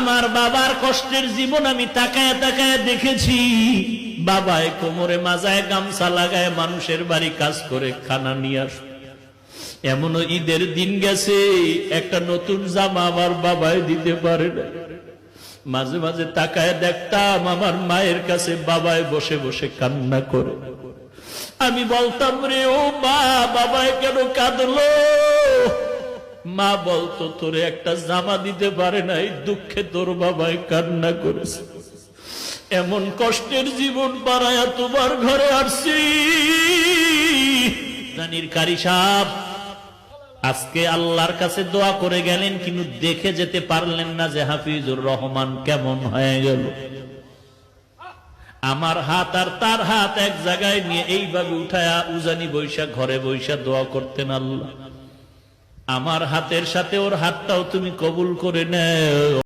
আমার বাবার কষ্টের জীবন আমি তাকায় তাকায় দেখেছি। বাবায় কোমরে মাজায় গামছা লাগায় মানুষের বাড়ি কাজ করে খানা নিয়ে আস এমনও ঈদের দিন গেছে, একটা নতুন জামা আমার বাবায় দিতে পারে না। মাঝে মাঝে তাকায় দেখতাম আমার মায়ের কাছে বাবায় বসে বসে কান্না করে। আমি বলতাম, রে ও মা, বাবায় কেন কাঁদলো? মা বলতো, তোরে একটা জামা দিতে পারে নাই, দুঃখে তোর বাবায় কান্না করেছে। এমন কষ্টের জীবন পাড়ায়া তোমার ঘরে আসছি। রানীর কারি সাহ আজকে আল্লাহর কাছে দোয়া করে গেলেন, কিন্তু দেখে যেতে পারলেন না যে হাফিজুর রহমান কেমন হয়ে গেল। আমার হাত আর তার হাত এক জায়গায় নিয়ে এইভাবে উঠায়া উজানি বৈশা ঘরে বৈশা দোয়া করতেন আল্লাহ। আমার হাতের সাথে ওর হাতটাও তুমি কবুল করে নেও।